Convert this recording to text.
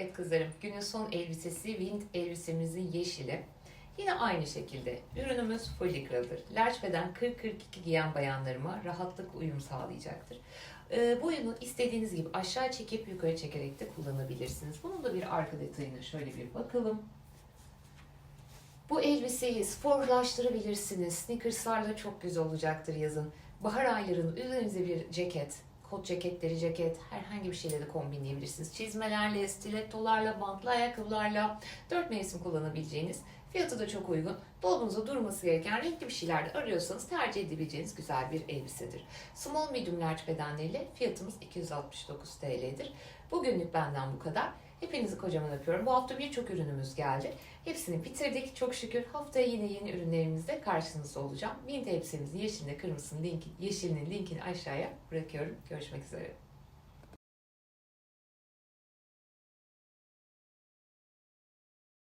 Evet kızlarım, günün son elbisesi Wind elbisemizin yeşili. Yine aynı şekilde ürünümüz folikralıdır. Large beden 40-42 giyen bayanlarıma rahatlık uyum sağlayacaktır. Ee, boyunu istediğiniz gibi aşağı çekip yukarı çekerek de kullanabilirsiniz. Bunun da bir arka detayına şöyle bir bakalım. Bu elbiseyi sporlaştırabilirsiniz. Sneakerslarla çok güzel olacaktır yazın. Bahar aylarının üzerinize bir ceket, kot ceketleri, ceket herhangi bir şeyle de kombinleyebilirsiniz. Çizmelerle, stilettolarla, bantlı ayakkabılarla dört mevsim kullanabileceğiniz fiyatı da çok uygun. Dolabınızda durması gereken renkli bir şeyler de arıyorsanız tercih edebileceğiniz güzel bir elbisedir. Small medium large bedenleriyle fiyatımız 269 TL'dir. Bugünlük benden bu kadar. Hepinizi kocaman öpüyorum. Bu hafta birçok ürünümüz geldi. Hepsini bitirdik. Çok şükür haftaya yine yeni ürünlerimizle karşınızda olacağım. Mint elbisemizin yeşiline kırmızısının linki, yeşilinin linkini aşağıya bırakıyorum. Görüşmek üzere.